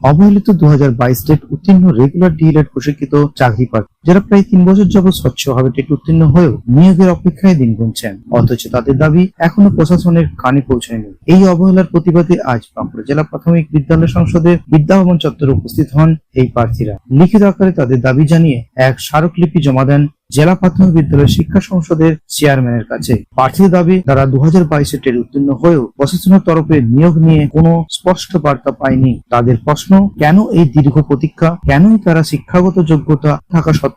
অবহেলিত দু হাজার বাইশ ডেট উত্তীর্ণ রেগুলার ডিএলএড প্রশিক্ষিত চাকরি প্রার্থী। যারা প্রায় তিন বছর যাবৎ স্বচ্ছভাবে টেট উত্তীর্ণ হয়েও নিয়োগের অপেক্ষায় দিন গুনছেন। অথচ তাদের দাবি এখনও প্রশাসনের কানে পৌঁছায়নি। এই অবহেলার প্রতিবাদে আজ বাঁকুড়া জেলা প্রাথমিক বিদ্যালয় সংসদের বিদ্যাভবন চত্বরে উপস্থিত হন এই প্রার্থীরা। লিখিত আকারে তাদের দাবি জানিয়ে এক স্মারকলিপি জমা দেন জেলা প্রাথমিক বিদ্যালয় শিক্ষা সংসদের চেয়ারম্যানের কাছে। প্রার্থীর দাবি, তারা দু হাজার বাইশে টেট উত্তীর্ণ হয়েও প্রশাসনের তরফে নিয়োগ নিয়ে কোনো স্পষ্ট বার্তা পায়নি। তাদের প্রশ্ন, কেন এই দীর্ঘ প্রতীক্ষা? কেনই তারা শিক্ষাগত যোগ্যতা থাকা সত্ত্বেও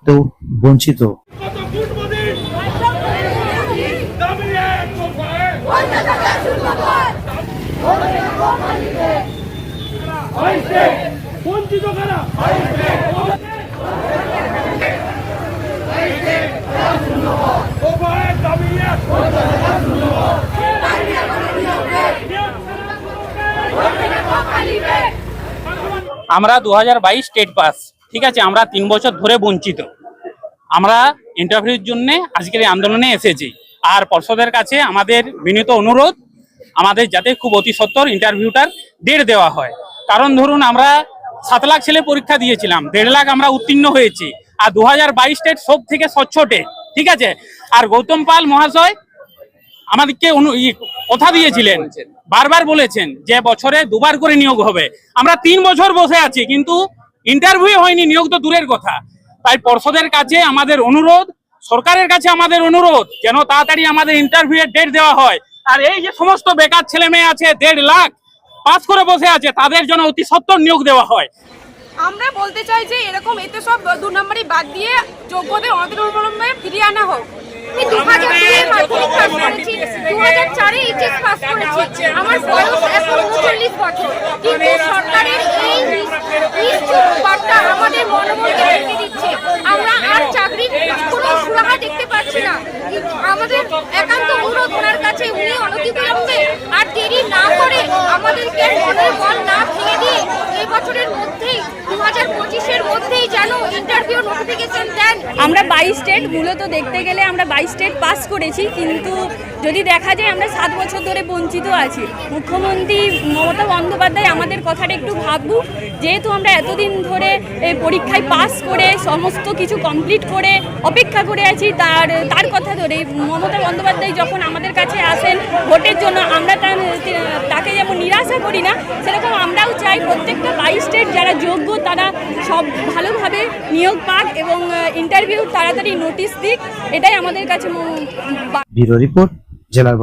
হইছে বঞ্চিত। আমরা দু হাজার বাইশ স্টেট পাস ঠিক আছে, আমরা তিন বছর ধরে বঞ্চিত। আমরা ইন্টারভিউর জন্য আজকের এই আন্দোলনে এসেছি। আর পর্ষদের কাছে আমাদের বিনীত অনুরোধ, আমাদের যাতে খুব অতি সত্বর ইন্টারভিউটার ডেট দেওয়া হয়। কারণ ধরুন, আমরা সাত লাখ ছেলে পরীক্ষা দিয়েছিলাম, দেড় লাখ আমরা উত্তীর্ণ হয়েছি, আর দু হাজার বাইশ স্টেট সব থেকে স্বচ্ছ টেট, ঠিক আছে? আর গৌতম পাল মহাশয় আমাদেরকে কথা দিয়েছিলেন, বারবার বলেছেন যে বছরে দুবার করে নিয়োগ হবে। আমরা তিন বছর বসে আছি, কিন্তু ইন্টারভিউ হয়নি, নিয়োগ তো দূরের কথা। তাই পর্ষদের কাছে আমাদের অনুরোধ, সরকারের কাছে আমাদের অনুরোধ, যেন তাড়াতাড়ি আমাদের ইন্টারভিউ এর ডেট দেওয়া হয়। আর এই যে সমস্ত বেকার ছেলে মেয়ে আছে, দেড় লাখ পাস করে বসে আছে, তাদের জন্য অতি সত্তর নিয়োগ দেওয়া হয়। আমরা বলতে চাই যে এরকম এতে সব দু নম্বরই বাদ দিয়ে যোগ্যদের অবলম্বনে ফিরিয়ে আনা হোক। আমার বয়স এখন উনচল্লিশ বছর। বার্তা আমাদের দিচ্ছে। আমরা আর চাকরির সুরাহা দেখতে পাচ্ছি না। আমাদের একান্ত অনুরোধ ওনার কাছে, উনি অনতিবিলম্বে আর দেরি না করে আমাদেরকে মনের না ভেঙে দিয়ে এই বছরের মধ্যেই দু হাজার পঁচিশের মধ্যেই যেন ইন্টারভিউ নোটিফিকেশন দেন। আমরা বাইশ স্টেট মূলত দেখতে গেলে আমরা বাইশ স্টেট পাস করেছি, কিন্তু যদি দেখা যায় আমরা সাত বছর ধরে বঞ্চিত আছি। মুখ্যমন্ত্রী মমতা বন্দ্যোপাধ্যায় আমাদের কথাটা একটু ভাবুক যেহেতু আমরা এতদিন ধরে এই পরীক্ষায় পাস করে সমস্ত কিছু কমপ্লিট করে অপেক্ষা করে আছি, তার তার কথা ধরে, মমতা বন্দ্যোপাধ্যায় যখন আমাদের কাছে আসেন ভোটের জন্য, আমরা তাকে যেমন নিরাশা করি না, সেরকম আমরাও চাই প্রত্যেকটা বাই স্টেট যারা যোগ্য, তারা সব ভালোভাবে নিয়োগ পাক এবং ইন্টারভিউ তাড়াতাড়ি নোটিশ দিক, এটাই আমাদের কাছে রিপোর্ট, জেলার